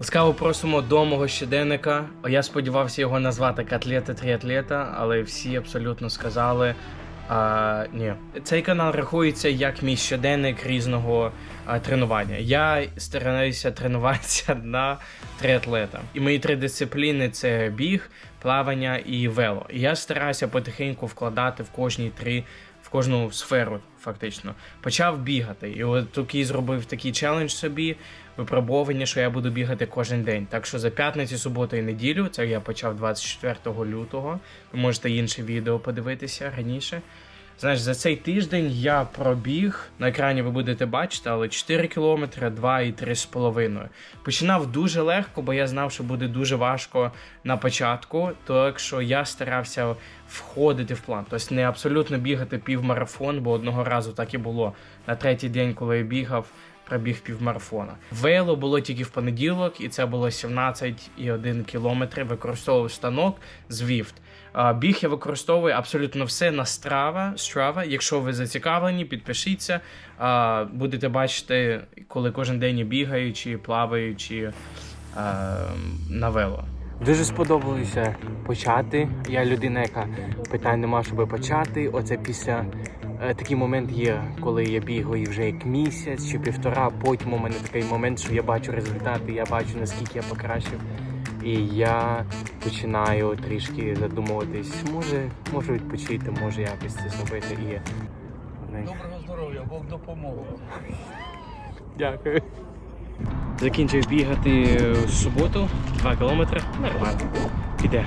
Ласкаво просимо до мого щоденника. Я сподівався його назвати котлета тріатлета, але всі абсолютно сказали. А, ні, цей канал рахується як мій щоденник різного тренування. Я стараюся тренуватися на триатлета. І мої три дисципліни це біг, плавання і вело. І я стараюся потихеньку вкладати в кожні три, в кожну сферу, фактично. Почав бігати. І от такий зробив такий челендж собі випробування, що я буду бігати кожен день. Так що за п'ятницю, суботу і неділю, це я почав 24 лютого. Ви можете інше відео подивитися раніше. Знаєш, за цей тиждень я пробіг, на екрані ви будете бачити, але 4 кілометри, 2 і 3,5. Починав дуже легко, бо я знав, що буде дуже важко на початку, так що я старався входити в план. Тобто не абсолютно бігати півмарафон, бо одного разу так і було. На третій день, коли я бігав, пробіг півмарафона. Вело було тільки в понеділок, і це було 17,1 кілометри. Використовував станок з Віфт. Біг я використовую абсолютно все на Strava. Strava. Якщо ви зацікавлені, підпишіться. Будете бачити, коли кожен день я бігаю, чи плаваю, чи на вело. Дуже сподобалося почати. Я людина, яка питань нема, щоб почати. Оце після такий момент є, коли я бігаю вже як місяць чи півтора. Потім у мене такий момент, що я бачу результати, я бачу наскільки я покращив. І я починаю трішки задумуватись, може, можу відпочити, може якось це зробити. І Доброго здоров'я, Бог допоможе. Дякую. Закінчив бігати в суботу, 2 кілометри. Нормально. Піде.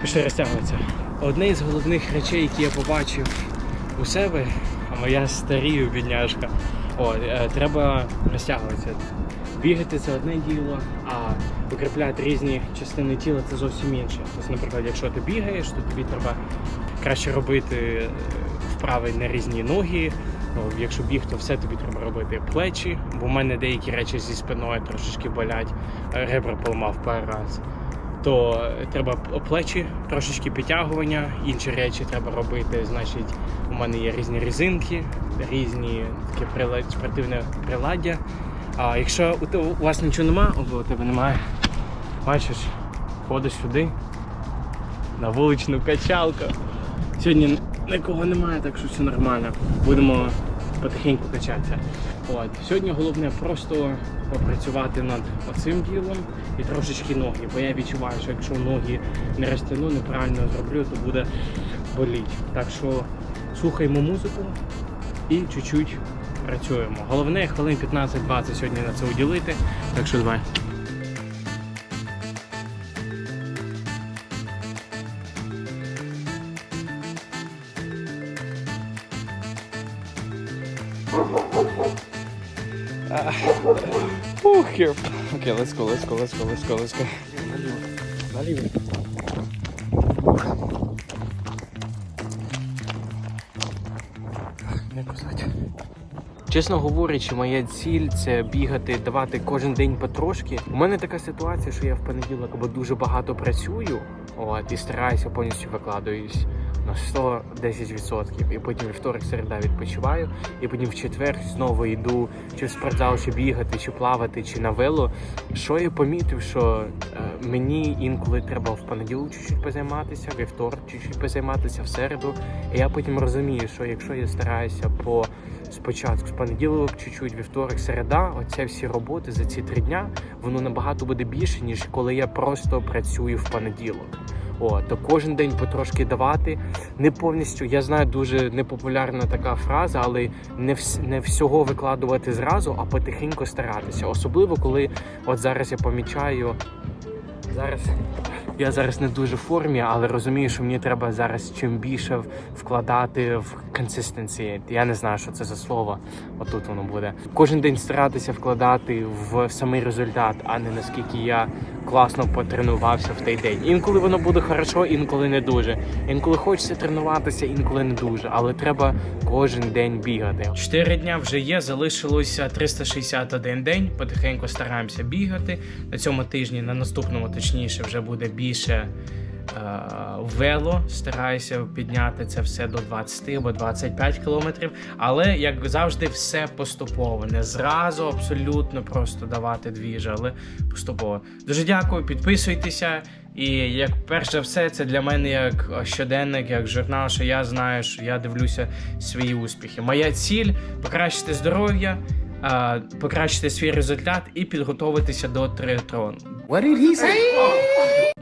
Пішли розтягуватися. Одне із головних речей, які я побачив у себе, а моя старію бідняжка. О, е, треба розтягуватися. Бігати це одне діло, а укріпляти різні частини тіла це зовсім інше. Тобто, наприклад, якщо ти бігаєш, то тобі треба краще робити е, вправи на різні ноги. Ну, якщо біг, то все тобі треба робити плечі, бо в мене деякі речі зі спиною трошечки болять, ребра поламав пару раз. То треба плечі, трошечки підтягування, інші речі треба робити. Значить, у мене є різні різинки, різні таке спортивне приладдя. А якщо у, у вас нічого немає, або у тебе немає, бачиш, ходиш сюди на вуличну качалку. Сьогодні нікого немає, так що все нормально. Будемо потихеньку качатися. От. Сьогодні головне просто попрацювати над оцим ділом і трошечки ноги. Бо я відчуваю, що якщо ноги не розтягну, неправильно зроблю, то буде боліти. Так що слухаємо музику і чуть-чуть працюємо. Головне хвилин 15-20 сьогодні на це уділити. Так що давай. Oh, here. Okay, let's go, let's go, let's go, let's go, let's go. Чесно говорячи, моя ціль це бігати, давати кожен день потрошки. У мене така ситуація, що я в понеділок або дуже багато працюю, от, і стараюся повністю викладаюсь на 110%. І потім вівторок, середа відпочиваю, і потім в четвер знову йду чи в спортзал, чи бігати, чи плавати, чи на вело. Що я помітив, що е, мені інколи треба в понеділок чуть-чуть позайматися, вівторок чуть-чуть позайматися в середу. І я потім розумію, що якщо я стараюся по спочатку з понеділок, чуть-чуть вівторок, середа, оце всі роботи за ці три дня, воно набагато буде більше, ніж коли я просто працюю в понеділок. О, то кожен день потрошки давати. Не повністю, я знаю, дуже непопулярна така фраза, але не вс- не всього викладувати зразу, а потихеньку старатися. Особливо коли от зараз я помічаю. Зараз я зараз не дуже в формі, але розумію, що мені треба зараз чим більше вкладати в consistency. Я не знаю, що це за слово. Отут воно буде. Кожен день старатися вкладати в самий результат, а не наскільки я класно потренувався в той день. Інколи воно буде хорошо, інколи не дуже. Інколи хочеться тренуватися, інколи не дуже. Але треба кожен день бігати. Чотири дня вже є. Залишилося 361 день. Потихеньку стараємося бігати. На цьому тижні, на наступному точніше, вже буде більше вело, стараюся підняти це все до 20 або 25 кілометрів. Але як завжди, все поступово. Не зразу абсолютно просто давати двіж, але поступово. Дуже дякую, підписуйтеся. І як перш за все, це для мене як щоденник, як журнал, що я знаю, що я дивлюся свої успіхи. Моя ціль покращити здоров'я, покращити свій результат і підготуватися до триатлону. What did he say?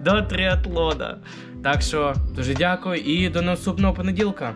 До триатлона. Так що дуже дякую і до наступного понеділка.